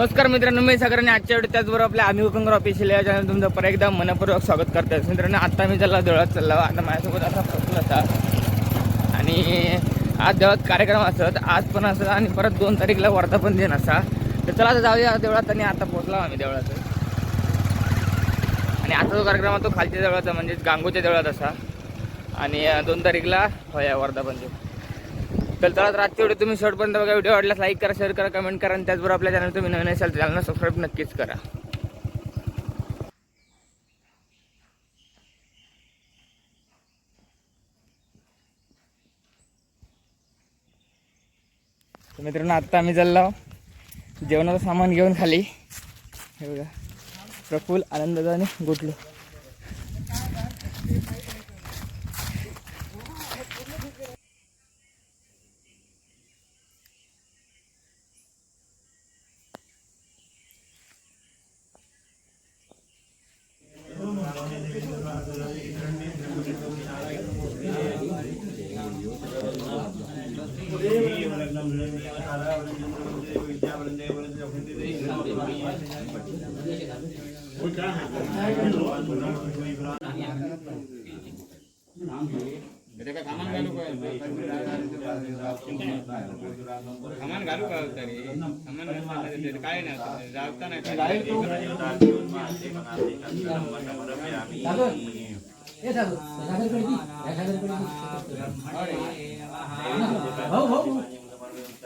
नमस्कार मित्रांनो मी सगळ्यांनी आजच्या वेळी त्याचबरोबर आपल्या आम्ही उपंकर ऑफिशियल या चॅनल तुमचं परत एकदा मनपूर्वक स्वागत करतो मित्रांनो आता मी चालला देवळात चालला आता माझ्यासोबत असा प्रफुल होता. आणि आज देवळात कार्यक्रम असत. आज पण असत आणि परत दोन तारीखला वर्धापन दिन असा. तर चला आता जाऊया देवळात आणि आता पोहोचला आम्ही देवळात आणि आता जो कार्यक्रम आहे तो खालच्या देवळाचा म्हणजे गांगोच्या देवळात असा. आणि दोन तारीखला होया वर्धापन दिन. तर चला तर आजच्या तुम्ही शेवटपर्यंत बघा व्हिडिओ आवडल्यास लाईक करा शेअर करा कमेंट करा आणि त्याचबरोबर आपल्या चॅनल तुम्ही नवीन असाल तर चॅनलला सबस्क्राईब नक्कीच करा. तर मित्रांनो आत्ता आम्ही चाललो जेवणाचं सामान घेऊन खाली. हे बघा. प्रफुल आनंदाचा आणि गोटलो. सामान घालू का तरी सामान काय नाही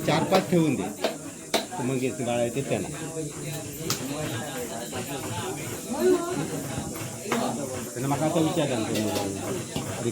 चार पाच ठेवून दे तर मग येते बाळा येते त्यांना त्यांना म्हाका आता विचारता अरे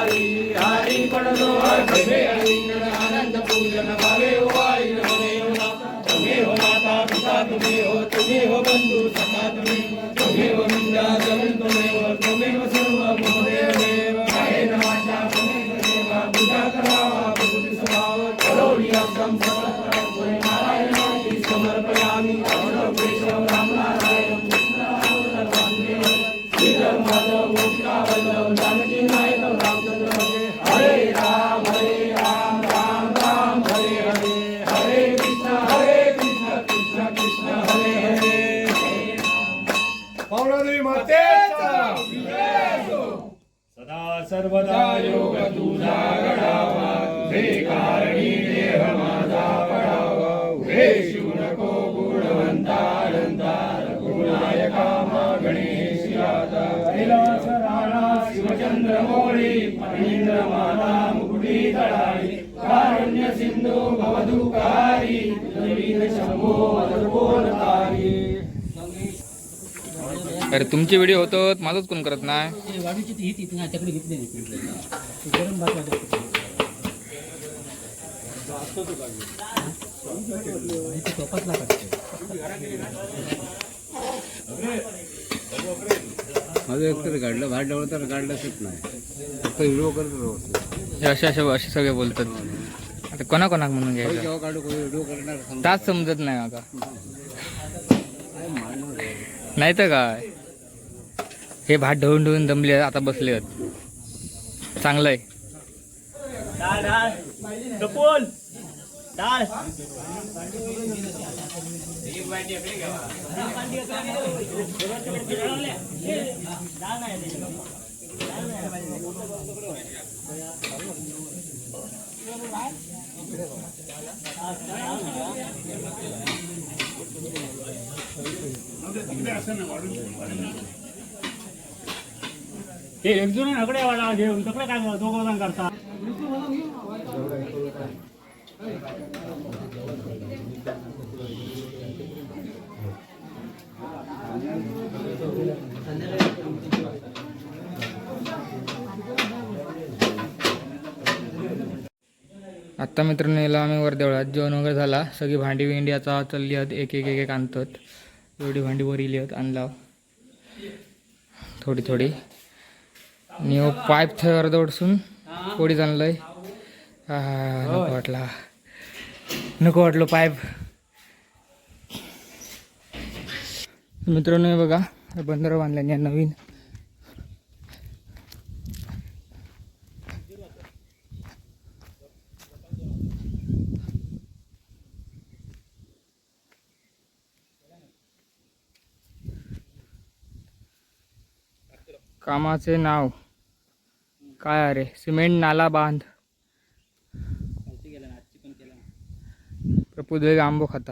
राम जानकी नायक हरे हरे राम हरे राम राम राम हरे हरे हरे हरे कृष्ण कृष्ण कृष्ण हरे हरे पौरादेवी सर्वदा योग तुझा घडावा तुझे कारणी देह माझा पडावा उभे मोळी फणींद्र माता मुकुटी दळाई कारुण्य सिंधू भवदुकारी विविध शंभो मदकोनकारी अरे तुमचे व्हिडिओ होतो माझंच कोण करत नाही? वाढीची ती ही ना त्याकडे घेतली नाही. गरम भात वाटत कपातला माझं एकतर काढलं भात डावलं तर काढलंच नाही फक्त व्हिडिओ करत राहतो हे असे असे असे सगळे बोलतात. आता कोणा कोणाक म्हणून घ्यायचं? जेव्हा काढू व्हिडिओ करणार ताच समजत नाही माका नाही तर काय? हे भात ढवून ढवून दमले आता बसले आहेत चांगलं आहे ते एक जण हकडे वाढा घेऊन तकडे काय दोघं जण करता आत्ता मित्रांनो याला आम्ही वर देवळात जेवण वगैरे झाला. सगळी भांडी बिंडी आता चालली आहेत. एक एक एक एक आणतात. एवढी भांडी वर इली आहेत आणला. थोडी थोडी. आणि हो पाईप थंय अर्धवटसून कोडीच आणलं आहे नको वाटला. नको वाटलं पाईप मित्रांनो बघा बंदर बांधल्याने नवीन कामाचे नाव काय अरे सिमेंट नाला बांध. प्रपुदेव आंबो खाता